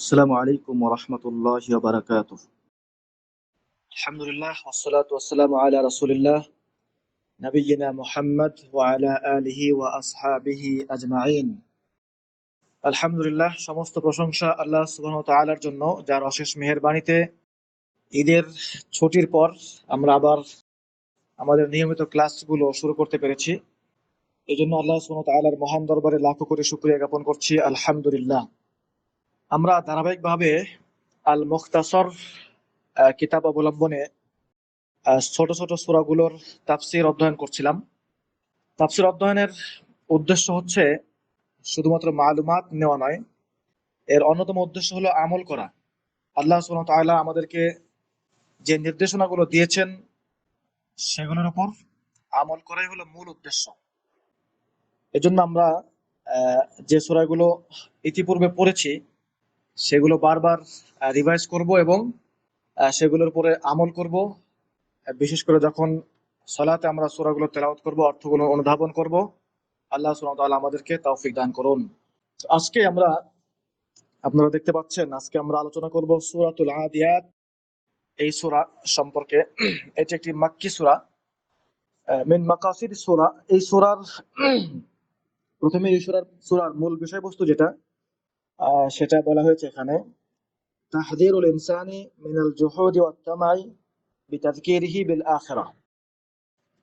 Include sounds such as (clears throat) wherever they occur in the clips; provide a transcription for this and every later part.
আসসালামু আলাইকুম আলহামদুলিল্লাহ আলহামদুলিল্লাহ, সমস্ত প্রশংসা আল্লাহ সুবাহ তালার জন্য, যার অশেষ মেহরবানিতে ঈদের ছুটির পর আমরা আবার আমাদের নিয়মিত ক্লাসগুলো শুরু করতে পেরেছি। এই জন্য আল্লাহ সুবাহ তালার মহান দরবারে লাখো করে শুক্রিয়া জ্ঞাপন করছি। আলহামদুলিল্লাহ। আমরা ধারাবাহিকভাবে আল মুখতাসর কিতাব অবলম্বনে ছোট ছোট সূরাগুলোর তাফসীর অধ্যয়ন করছিলাম। তাফসীর অধ্যয়নের উদ্দেশ্য হচ্ছে শুধুমাত্র মালুমাত নেওয়া নয়, এর অন্যতম উদ্দেশ্য হলো আমল করা। আল্লাহ ওয়া আমাদেরকে যে নির্দেশনাগুলো দিয়েছেন, সেগুলোর উপর আমল করাই হলো মূল উদ্দেশ্য। এজন্য আমরা যে সূরাগুলো ইতিপূর্বে পড়েছি সেগুলো বারবার রিভাইজ করব এবং সেগুলোর উপরে আমল করব। বিশেষ করে যখন সলাতে আমরা সূরাগুলো তেলাওয়াত করব, অর্থগুলো অনুধাবন করব, আল্লাহ ওয়া আমাদেরকে তৌফিক দান করুন। আজকে আমরা, আপনারা দেখতে পাচ্ছেন, আজকে আমরা আলোচনা করব সূরাতুল আদিয়াত। এই সূরা সম্পর্কে, (clears throat) এটি একটি মাক্কি সূরা। মিন মাকাসিদ সূরা। এই সূরার, (clears throat) প্রথমে এই সূরার সূরার মূল বিষয়বস্তু যেটা সেটা বলা হয়েছে এখানে। তাহযীরুল ইনসানি মিনাল জুহুদি ওয়াত তামাই বিতাযকিরিহি বিল আখিরাহ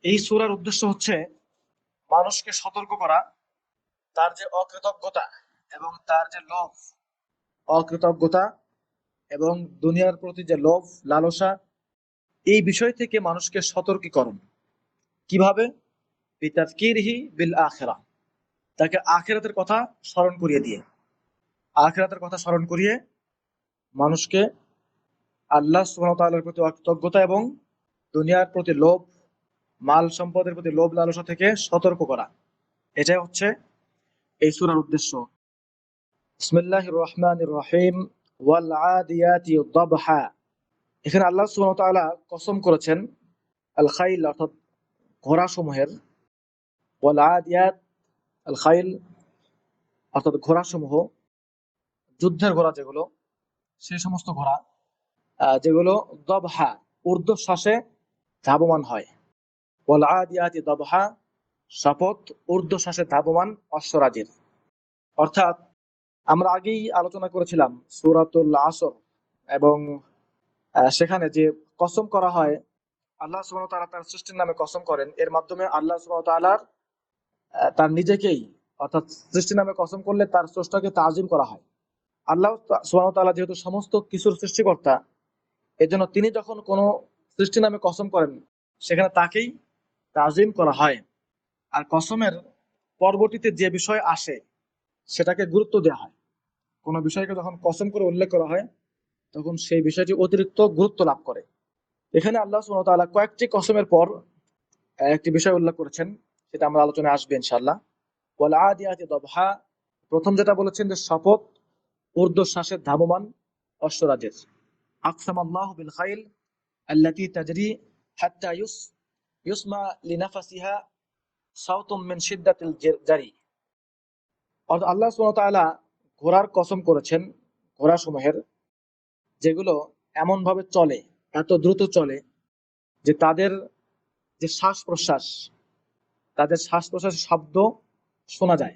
এই সূরার উদ্দেশ্য হচ্ছে মানুষকে সতর্ক করা, তার যে অকৃতজ্ঞতা এবং তার যে লোভ, অকৃতজ্ঞতা এবং দুনিয়ার প্রতি যে লোভ, লালসা, এই বিষয় থেকে মানুষকে সতর্কীকরণ। কীভাবে? বিতাযকিরিহি বিল আখেরা। তাকে আখেরাতের কথা স্মরণ করিয়ে দিয়ে। আখিরাতের কথা স্মরণ করিয়ে মানুষকে আল্লাহ ওয়া প্রতি অকৃতজ্ঞতা এবং দুনিয়ার প্রতি লোভ, মাল সম্পদের প্রতি লোভ লালসা থেকে সতর্ক করা। এটাই হচ্ছে এই সূরার উদ্দেশ্য। বিসমিল্লাহির রহমানির রহিম। ওয়াল আদিয়াতি দাবহা। এখানে আল্লাহ ওয়া কসম করেছেন, আল খাইল অর্থাৎ ঘোড়া সমূহের ওয়াল আদিয়াত, আল খাইল অর্থাৎ ঘোড়া সমূহ যুদ্ধের ঘোড়া যেগুলো সেই সমস্ত ঘোড়া যেগুলো দবহা ঊর্ধ্বশ্বাসে ধাবমান হয়। ওয়াল আদিয়াতি দবহা শপথ ঊর্ধ্বশ্বাসে ধাবমান অশ্বরাজির। অর্থাৎ আমরা আগেই আলোচনা করেছিলাম সূরাতুল আসর এবং সেখানে যে কসম করা হয় আল্লাহ সুবহানাহু ওয়া তাআলা তার সৃষ্টির নামে কসম করেন। এর মাধ্যমে আল্লাহ তাআলার আহ, তার নিজেকেই অর্থাৎ সৃষ্টির নামে কসম করলে তার স্রষ্টাকে তাজিম করা হয়। আল্লাহ ওয়া যেহেতু সমস্ত কিছুর সৃষ্টিকর্তা, এজন্য তিনি যখন কোনো সৃষ্টি নামে কসম করেন, সেখানে তাকেই তাজিম করা হয়। আর কসমের পরবর্তীতে যে বিষয় আসে, সেটাকে গুরুত্ব দেওয়া হয়। কোনো বিষয়কে যখন কসম করে উল্লেখ করা হয়, তখন সেই বিষয়টি অতিরিক্ত গুরুত্ব লাভ করে। এখানে আল্লাহ ওয়া কয়েকটি কসমের পর একটি বিষয় উল্লেখ করেছেন, সেটা আমরা আলোচনায় আসবে ইনশাআল্লাহ। ওয়াল আদিয়াতি দবহা, প্রথম যেটা বলেছেন যে শপথ ঊর্ধ্বশ্বাসের ধাবমান অশ্বরাজের। আকসাম আল্লাহ বিল খাইল আল্লাতি তাজরি হাত্তা ইউস, ইউসমা লিনাফাসিহা সাউতুম মিন শিদ্দাতিল জে- জারি। অর্থাৎ আল্লাহ সুবহানাহু ঘোড়ার কসম করেছেন ঘোড়া সমূহের, যেগুলো এমন ভাবে চলে, এত দ্রুত চলে, যে তাদের যে শ্বাস প্রশ্বাস তাদের শ্বাস প্রশ্বাসের শব্দ শোনা যায়।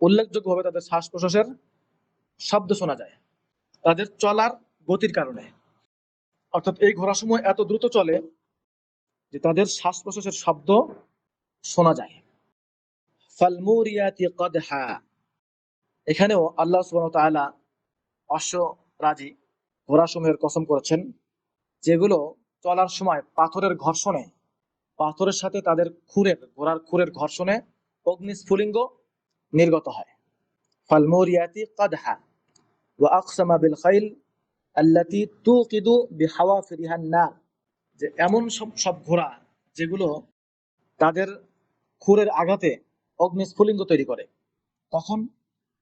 উল্লেখযোগ্যভাবে তাদের শ্বাস প্রশ্বাসের শব্দ শোনা যায়, তাদের চলার গতির কারণে। অর্থাৎ এই ঘোড়াসমূহ এত দ্রুত চলে যে তাদের শ্বাস প্রশ্বাসের শব্দ শোনা যায়। ফালমুরিয়াতি কদহা, এখানেও আল্লাহ সুবহানাহু ওয়া তাআলা অশ্বরাজি ঘোড়াসমূহের কসম করেছেন, যেগুলো চলার সময় পাথরের ঘর্ষণে, পাথরের সাথে তাদের খুরের, ঘোড়ার খুরের ঘর্ষণে অগ্নিস্ফুলিঙ্গ নির্গত হয়। ফালমুরিয়াতি কদহা ওয়া আকসামা বিল খাইল আল্লাতি তুকিদু বিহাওয়াফিরিহান নার যে এমন সব সব ঘোড়া যেগুলো তাদের খুরের আঘাতে অগ্নিস্ফুলিঙ্গ তৈরি করে। তখন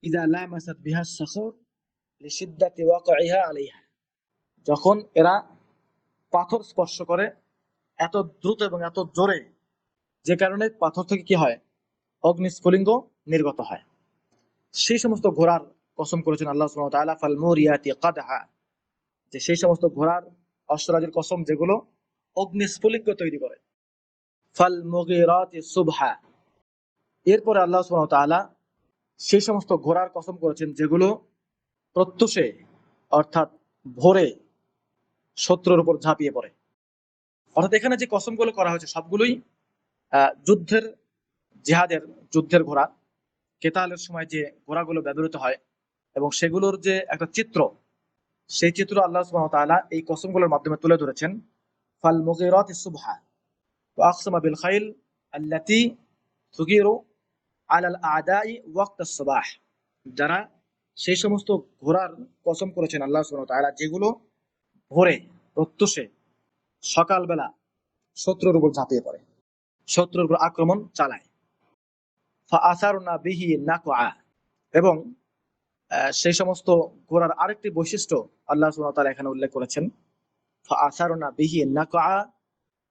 ইদা লামাসাত বিহা সাখর লিশিদ্দাতি ওয়াকাইহা আলাইহা। যখন এরা পাথর স্পর্শ করে, এত দ্রুত এবং এত জোরে যে কারণে পাথর থেকে কি হয়? অগ্নিস্ফুলিঙ্গ নির্গত হয়। সেই সমস্ত ঘোড়ার কসম করেছেন আল্লাহ ফাল মুরিয়াতি কাদহা। যে সেই সমস্ত ঘোড়ার অশ্বরাজের কসম যেগুলো অগ্নিস্ফুলিঙ্গ তৈরি করে। ফাল মুগিরাতি সুবহা। এরপরে আল্লাহ ওয়া সেই সমস্ত ঘোড়ার কসম করেছেন যেগুলো প্রত্যুষে, অর্থাৎ ভোরে শত্রুর উপর ঝাঁপিয়ে পড়ে। অর্থাৎ এখানে যে কসমগুলো করা হয়েছে সবগুলোই যুদ্ধের, জেহাদের, যুদ্ধের ঘোড়া। কেতালের সময় যে ঘোড়াগুলো ব্যবহৃত হয় এবং সেগুলোর যে একটা চিত্র, সেই চিত্র আল্লাহ সুবহানাহু ওয়া তাআলা এই কসমগুলোর মাধ্যমে তুলে ধরেছেন। ফাল মুগিরাত সুবহা, ওয়া আকসামা বিল খাইল আল্লাতি তুগিরু আলাল আদাই ওয়াক্ত সুবাহ। যারা সেই সমস্ত ঘোড়ার কসম করেছেন আল্লাহ সুবহানাহু ওয়া তাআলা, যেগুলো ভোরে, প্রত্যুষে, সকালবেলা শত্রুর উপর ঝাঁপিয়ে পড়ে, শত্রুর উপর আক্রমণ চালায়। ফাআসারনা বিহি নাকআ। এবং সেই সমস্ত ঘোড়ার আরেকটি বৈশিষ্ট্য আল্লাহ তাআলা এখানে উল্লেখ করেছেন। ফাআসারনা বিহি নাকআ,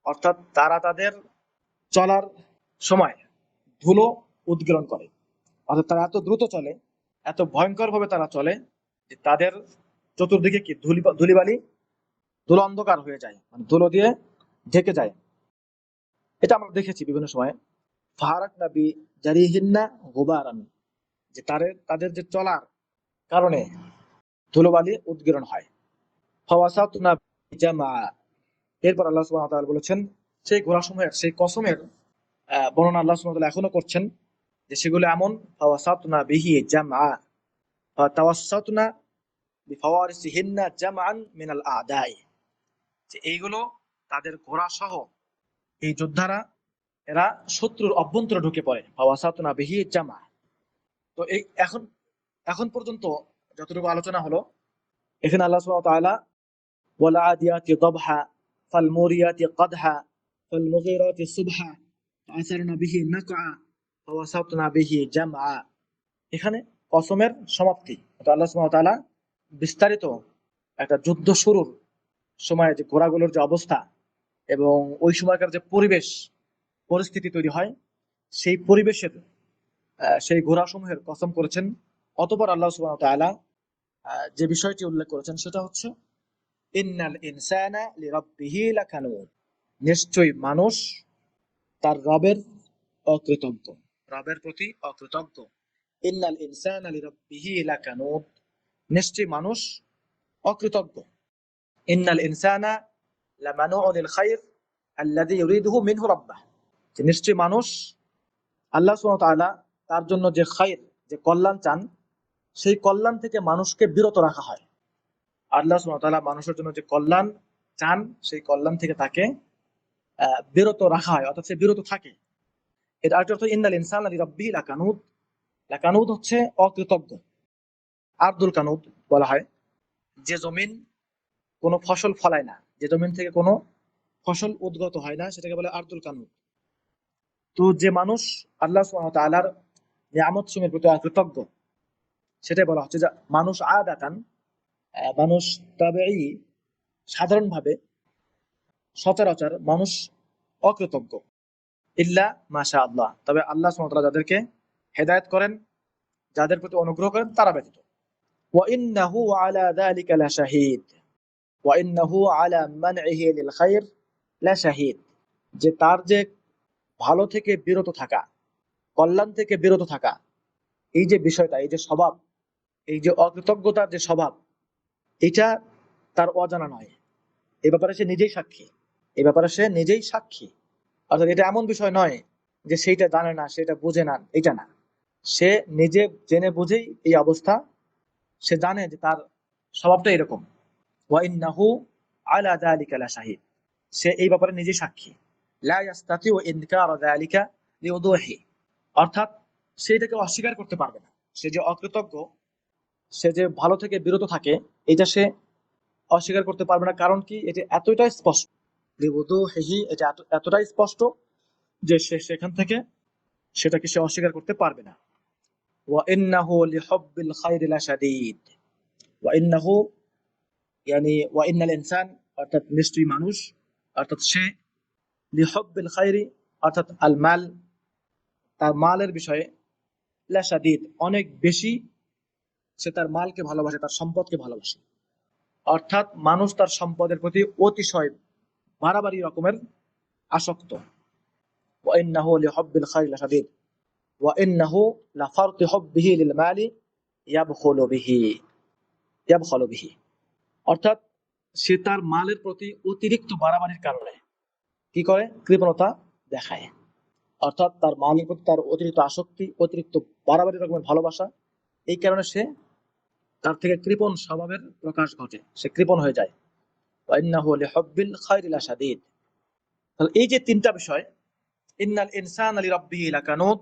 অর্থাৎ তারা তাদের চলার সময় ধুলো উদ্গীরণ করে। অর্থাৎ তারা এত দ্রুত চলে, এত ভয়ঙ্কর ভাবে তারা চলে, যে তাদের চতুর্দিকে কি ধুলি, ধুলিবালি, ধুলো অন্ধকার হয়ে যায় মানে ধুলো দিয়ে ঢেকে যায়। এটা আমরা দেখেছি বিভিন্ন সময়। ফাহারাক নাবি জারিহিন্না হুবারান যে তাদের যে চলার কারণে ধুলোবালি উদ্গীরণ হয়। এরপর আল্লাহ বলেছেন, সেই ঘোড়াসমূহের সেই কসমের বর্ণনা আল্লাহ সুবহানাহু এখনও করছেন, যে সেগুলো এমন, ফাওয়াসাতুনা বিহি জামা। ফাতাওয়াসাতুনা বিফাওয়ারিসিহিন্না জামআন মিনাল আদাই। যে এইগুলো তাদের ঘোড়া সহ এই যোদ্ধারা এরা শত্রুর অভ্যন্তরে ঢুকে পড়ে। ফাওয়াসাতুনা বিহি জামা। তো এই এখন এখন পর্যন্ত যতটুকু আলোচনা হলো, এখানে আল্লাহ সুবহানাহু ওয়া তাআলা ওয়াল আদিয়াতি দাবহা, ফাল মুরিয়াতি কাদহা, ফাল মুগিরাতি সুবহা ফাআসারনা বিহি নাকআ ফাওয়াসাতনা বিহি জামআ। এখানে কসমের সমাপ্তি। আল্লাহ সুবহানাহু বিস্তারিত একটা যুদ্ধ শুরুর সময় যে ঘোড়াগুলোর যে অবস্থা এবং ওই সময়কার যে পরিবেশ পরিস্থিতি তৈরি হয় সেই পরিবেশের সেই ঘোড়াসমূহের কসম করেছেন। অতপর আল্লাহ তাআলা আহ, যে বিষয়টি উল্লেখ করেছেন সেটা হচ্ছে ইন্নাল ইনসানা নিশ্চয়ই মানুষ তার রবের অকৃতজ্ঞ রবের প্রতি অকৃতজ্ঞ। ইন্নাল ইনসানা লিরাব্বিহি লাকানুদ নিশ্চয়ই মানুষ অকৃতজ্ঞ। ইন্নাল ইনসানা লামানুউন লিল খায়র আল্লাযী ইউরিদুহু মিনহু রাব্বাহ। যে মানুষ আল্লাহ সুবহানাহু তার জন্য যে খায়র যে কল্যাণ চান, সেই কল্যাণ থেকে মানুষকে বিরত রাখা হয়। আল্লাহ সুবহানাহু মানুষের জন্য যে কল্যাণ চান, সেই কল্যাণ থেকে তাকে বিরত রাখা হয়, অর্থাৎ সে বিরত থাকে। এর আরেকটা অর্থ, ইন্নাল ইনসান আলী রব্বি লাকানুদ লাকানুদ হচ্ছে অকৃতজ্ঞ। আব্দুল কানুদ বলা হয়, যে জমিন কোনো ফসল ফলায় না, যে জমিন থেকে কোনো ফসল উদ্গত হয় না, সেটাকে বলে আব্দুল কানুদ। তো যে মানুষ আল্লাহ তাআলার নিয়ামত সমূহের প্রতি অকৃতজ্ঞ সেটাই বলা হচ্ছে যে মানুষ আদাতান মানুষ তাবেই সাধারণভাবে সচরাচর মানুষ অকৃতজ্ঞ। ইল্লা মাশা আল্লাহ তবে আল্লাহ ওয়া যাদেরকে হেদায়ত করেন, যাদের প্রতি অনুগ্রহ করেন, তারা ব্যতীত। যালিকা লাশাহিদ। ওয়া ইন্নাহু আলা মানইহি লিল খায়র লাশাহিদ। যে তার যে ভালো থেকে বিরত থাকা, কল্যাণ থেকে বিরত থাকা, এই যে বিষয়টা, এই যে স্বভাব, এই যে অকৃতজ্ঞতার যে স্বভাব, এটা তার অজানা নয়। এ ব্যাপারে সে নিজেই সাক্ষী। এ ব্যাপারে সে নিজেই সাক্ষী। অর্থাৎ এটা এমন বিষয় নয় যে সেইটা জানে না সেটা বুঝে না, এটা না। সে নিজে জেনে বুঝেই এই অবস্থা, সে জানে যে তার স্বভাবটা এরকম। ওয়াইন্নাহু আলা লাশাহিদ সে এই ব্যাপারে নিজেই সাক্ষী। অর্থাৎ সে এটাকে অস্বীকার করতে পারবে না। সে যে অকৃতজ্ঞ, সে যে ভালো থেকে বিরত থাকে, এটা সে অস্বীকার করতে পারবে না। কারণ কি? এটা এতটাই স্পষ্ট। লিউদুহি এটা এত- এতটাই স্পষ্ট যে সে সেখান থেকে সেটাকে সে অস্বীকার করতে পারবে না। অর্থাৎ নিশ্চয়ই মানুষ, অর্থাৎ সে লিহুব্বিল খায়রি অর্থাৎ আল মাল তার মালের বিষয়ে লাশাদীদ অনেক বেশি সে তার মালকে ভালোবাসে তার সম্পদকে ভালোবাসে অর্থাৎ মানুষ তার সম্পদের প্রতি অতিশয় বাড়াবাড়ি রকমের আসক্ত وإنه لحب الخير لشديد وإنه لفرط حبه للمال يبخل به يبخل به অর্থাৎ সে তার মালের প্রতি অতিরিক্ত বাড়াবাড়ির কারণে কি করে? কৃপণতা দেখায়। অর্থাৎ তার মালিক তার অতিরিক্ত আসক্তি, অতিরিক্ত বাড়াবাড়ি রকমের ভালোবাসা, এই কারণে সে তার থেকে কৃপণ স্বভাবের প্রকাশ ঘটে। সে কৃপণ হয়ে যায়। তাহলে এই যে তিনটা বিষয়, ইন্নাল ইনসান আলী রব্বিহি লাকানুত,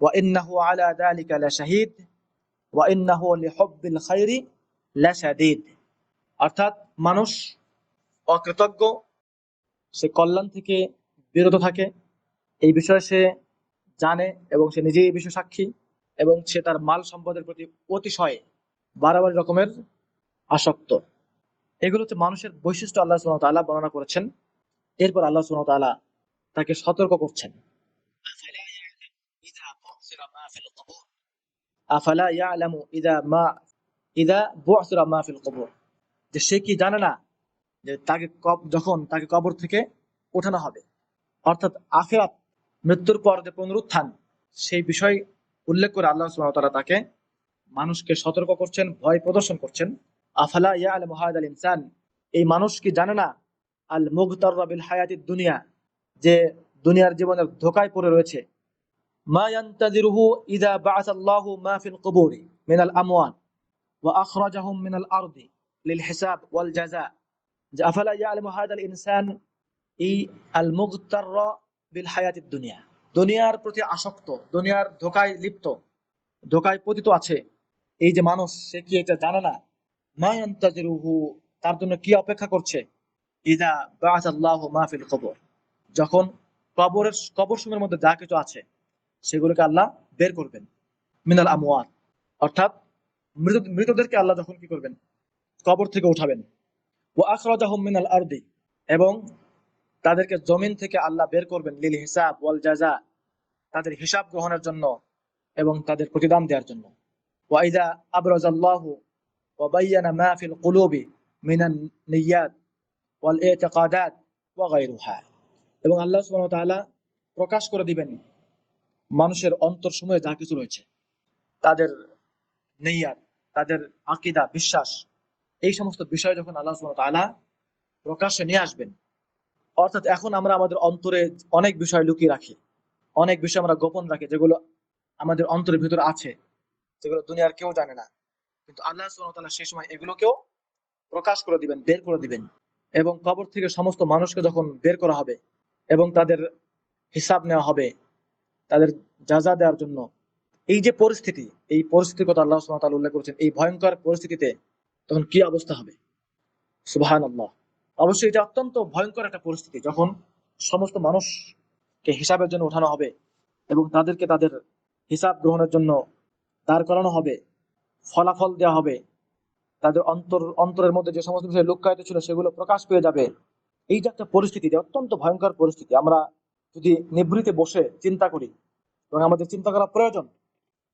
ওয়া ইন্নাহু আলা যালিকা লাশাহিদ, ওয়া ইন্নাহু লিহুব্বিল খাইরি লাশাদিদ। অর্থাৎ মানুষ অকৃতজ্ঞ সে কল্যাণ থেকে বিরত থাকে। এই বিষয়ে সে জানে এবং সে নিজেই এই বিষয়ে সাক্ষী এবং সে তার মাল সম্পদের প্রতি অতিশয় বাড়াবাড়ি রকমের আসক্ত। এগুলো হচ্ছে মানুষের বৈশিষ্ট্য আল্লাহ ওয়া তাআলা বর্ণনা করেছেন। এরপর আল্লাহ ওয়া তাআলা তাকে সতর্ক করছেন। আফালা ইয়ালামু ইদা মা ইদা বু'সিরা মা ফিল কুবুর? যে সে কি জানে না যে তাকে যখন তাকে কবর থেকে ওঠানো হবে। অর্থাৎ আখিরাত মৃত্যুর পর যে পুনরুত্থান, সেই বিষয় উল্লেখ করে আল্লাহ সুবহানাহু তাকে মানুষকে সতর্ক করছেন, ভয় প্রদর্শন করছেন। আফালা ইয়া আল ইয়ালামু হাদাল ইনসান? এই মানুষ কি জানে না আল মুগতাররা বিল হায়াতিদ দুনিয়া, যে দুনিয়ার জীবনের ধোকায় পড়ে রয়েছে? মা মিনাল লিল হিসাব ওয়াল জাযা। দুনিয়ার প্রতি আসক্ত, দুনিয়ার ধোকায় লিপ্ত, ধোকায় পতিত আছে এই যে মানুষ, সে কি এটা জানে না? তার জন্য কি অপেক্ষা করছে? যখন কবরের কবর সময়ের মধ্যে যা কিছু আছে, সেগুলোকে আল্লাহ বের করবেন মিনাল আমওয়াত অর্থাৎ মৃত, মৃতদেরকে আল্লাহ যখন কি করবেন? কবর থেকে উঠাবেন। ও আখরাজাহুম আরদি, এবং তাদেরকে জমিন থেকে আল্লাহ বের করবেন লিল হিসাব ওয়াল জাজা, তাদের হিসাব গ্রহণের জন্য এবং তাদের প্রতিদান দেওয়ার জন্য। ওয়াইদা আবরাজাল্লাহু ওয়া বায়্যানা মা ফিল কুলুবি মিনান নিয়াত ওয়াল ওয়া গায়রুহা। এবং আল্লাহ সুবহানাহু তাআলা প্রকাশ করে দিবেন মানুষের অন্তর সময়ে যা কিছু রয়েছে, তাদের নেইয়াত তাদের আকিদা, বিশ্বাস এই সমস্ত বিষয় যখন আল্লাহ তাআলা প্রকাশ্যে নিয়ে আসবেন, অর্থাৎ এখন আমরা আমাদের অন্তরে অনেক বিষয় লুকিয়ে রাখি, অনেক বিষয় আমরা গোপন রাখি যেগুলো আমাদের অন্তরের ভিতরে আছে, যেগুলো দুনিয়ার কেউ জানে না। কিন্তু আল্লাহ তাআলা সেই সময় এগুলোকেও প্রকাশ করে দিবেন, বের করে দিবেন এবং কবর থেকে সমস্ত মানুষকে যখন বের করা হবে এবং তাদের হিসাব নেওয়া হবে, তাদের যাজা দেওয়ার জন্য, এই যে পরিস্থিতি, এই পরিস্থিতির কথা আল্লাহ তাআলা উল্লেখ করেছেন, এই ভয়ঙ্কর পরিস্থিতিতে তখন কি অবস্থা হবে? সুবহানাল্লাহ। অবশ্যই এটা অত্যন্ত ভয়ঙ্কর একটা পরিস্থিতি যখন সমস্ত মানুষকে হিসাবের জন্য উঠানো হবে এবং তাদেরকে তাদের হিসাব গ্রহণের জন্য দাঁড় করানো হবে, ফলাফল দেওয়া হবে, তাদের অন্তর, অন্তরের মধ্যে যে সমস্ত বিষয় লুক্কায়িত ছিল সেগুলো প্রকাশ পেয়ে যাবে। এই যে একটা পরিস্থিতি অত্যন্ত ভয়ঙ্কর পরিস্থিতি। আমরা যদি নিভৃতে বসে চিন্তা করি এবং আমাদের চিন্তা করা প্রয়োজন,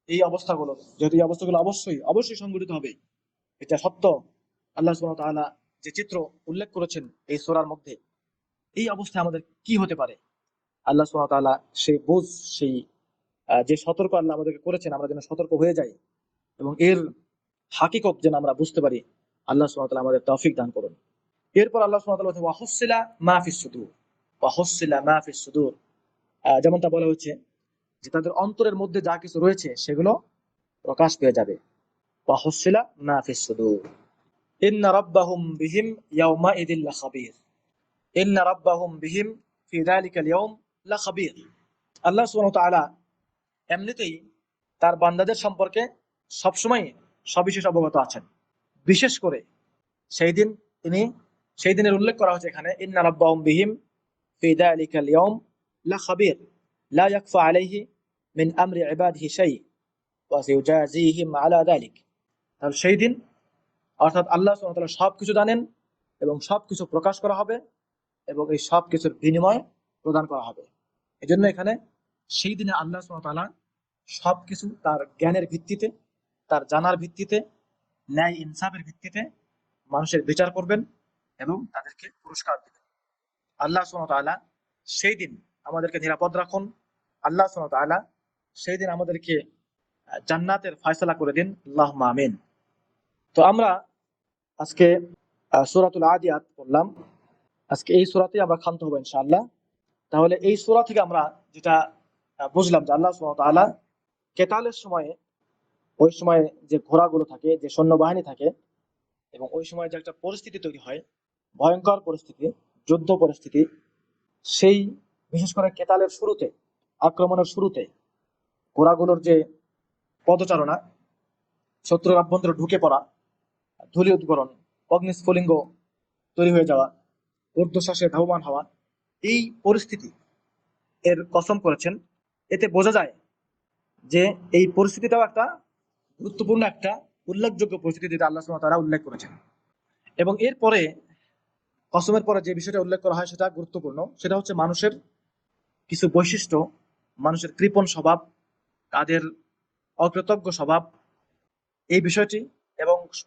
এই অবস্থাগুলো যেহেতু এই অবস্থাগুলো অবশ্যই অবশ্যই সংঘটিত হবে। এটা সত্য। আল্লাহ ওয়া যে চিত্র উল্লেখ করেছেন এই সোরার মধ্যে, এই অবস্থায় আমাদের কি হতে পারে? আল্লাহ তাআলা সেই বোঝ, সেই যে সতর্ক আল্লাহ আমাদেরকে করেছেন, আমরা যেন সতর্ক হয়ে যাই এবং এর হাকিকত যেন আমরা বুঝতে পারি, আল্লাহ সুবহানাহু আমাদের তৌফিক দান করুন। এরপর আল্লাহ বলছেন ওয়াহুসিলা মা ফিস সুদূর। ওয়াহুসিলা মা ফিস সুদূর। যেমনটা বলা হয়েছে যে তাদের অন্তরের মধ্যে যা কিছু রয়েছে, সেগুলো প্রকাশ পেয়ে যাবে। ওয়াহুসিলা মা ফিস সুদূর। ইন্না রাব্বাহুম বিহিম ইয়াউমাইদিন লাখাবীর। ইন্না রাব্বাহুম বিহিম ফি যালিকাল ইয়াউম লাখাবীর। আল্লাহ সুবহানাহু ওয়া এমনিতেই তার বান্দাদের সম্পর্কে সবসময় সবিশেষ অবগত আছেন। বিশেষ করে সেই দিন তিনি, সেই দিনের উল্লেখ করা হয়েছে এখানে, ইন্না রাব্বাহুম বিহিম ফি যালিকাল ইয়াউম লাখাবীর। লা ইয়াখফা আলাইহি মিন আমরি ইবাদিহি শাই ওয়া সাইউজাজিহিম আলা যালিক। তাহলে সেই দিন অর্থাৎ আল্লাহ সুবহানাহু ওয়া তাআলা সবকিছু জানেন এবং সব কিছু প্রকাশ করা হবে এবং এই সব কিছুর বিনিময় প্রদান করা হবে। এই জন্য এখানে সেই দিনে আল্লাহ সুবহানাহু ওয়া তাআলা সবকিছু তার জ্ঞানের ভিত্তিতে, তার জানার ভিত্তিতে, ন্যায় ইনসাফের ভিত্তিতে মানুষের বিচার করবেন এবং তাদেরকে পুরস্কার দেবেন। আল্লাহ সুমতালা সেই দিন আমাদেরকে নিরাপদ রাখুন। আল্লাহ সুমতালা সেই দিন আমাদেরকে জান্নাতের ফয়সলা করে দিন। আল্লাহ আমিন। তো আমরা আজকে সূরাতুল আদিয়াত পড়লাম। আজকে এই সূরাতে আমরা ক্ষান্ত হব ইনশাআল্লাহ। তাহলে এই সূরা থেকে আমরা যেটা বুঝলাম যে আল্লাহ তাআলা কেতালের সময়ে, ওই সময়ে যে ঘোড়াগুলো থাকে, যে সৈন্যবাহিনী থাকে, এবং ওই সময় যে একটা পরিস্থিতি তৈরি হয়, ভয়ঙ্কর পরিস্থিতি, যুদ্ধ পরিস্থিতি, সেই বিশেষ করে কেতালের শুরুতে, আক্রমণের শুরুতে, ঘোড়াগুলোর যে পদচারণা, শত্রুর অভ্যন্তরে ঢুকে পড়া ধূলি উদ্গরণ অগ্নিস্ফুলিঙ্গ তৈরি হয়ে যাওয়া, ঊর্ধ্বশ্বাসে ধাবমান হওয়া, এই পরিস্থিতি এর কসম করেছেন। এতে বোঝা যায় যে এই পরিস্থিতিটাও একটা গুরুত্বপূর্ণ একটা উল্লেখযোগ্য পরিস্থিতি যেটা আল্লাহ তাআলা উল্লেখ করেছেন। এবং এরপরে কসমের পরে যে বিষয়টা উল্লেখ করা হয় সেটা গুরুত্বপূর্ণ, সেটা হচ্ছে মানুষের কিছু বৈশিষ্ট্য, মানুষের কৃপণ স্বভাব, তাদের অকৃতজ্ঞ স্বভাব। এই বিষয়টি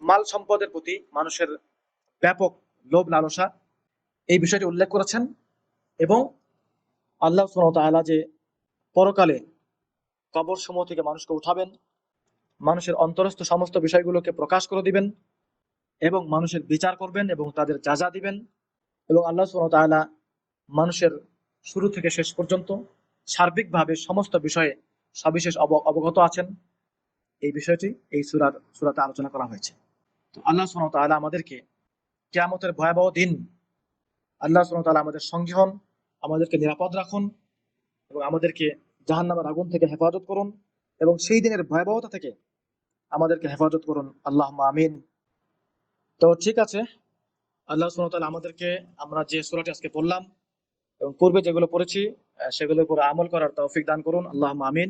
মাল সম্পদের প্রতি মানুষের ব্যাপক লোভ লালসা এই বিষয়টি উল্লেখ করেছেন এবং আল্লাহ ওয়া যে পরকালে কবর সমূহ থেকে মানুষকে উঠাবেন, মানুষের অন্তরস্থ সমস্ত বিষয়গুলোকে প্রকাশ করে দিবেন এবং মানুষের বিচার করবেন এবং তাদের যাজা দিবেন এবং আল্লাহ ওয়া মানুষের শুরু থেকে শেষ পর্যন্ত সার্বিকভাবে সমস্ত বিষয়ে সবিশেষ অব- অবগত আছেন। এই বিষয়টি এই সুরার সুরাতে আলোচনা করা হয়েছে। তো আল্লাহ ওয়া তাআলা আমাদেরকে কিয়ামতের ভয়াবহ দিন, আল্লাহ ওয়া তাআলা আমাদের সঙ্গী হন, আমাদেরকে নিরাপদ রাখুন এবং আমাদেরকে জাহান্নামের আগুন থেকে হেফাজত করুন এবং সেই দিনের ভয়াবহতা থেকে আমাদেরকে হেফাজত করুন। আল্লাহ আমিন। তো ঠিক আছে, আল্লাহ তাআলা আমাদেরকে, আমরা যে সূরাটি আজকে পড়লাম এবং পূর্বে যেগুলো পড়েছি সেগুলোর উপর আমল করার তৌফিক দান করুন। আল্লাহ আমিন।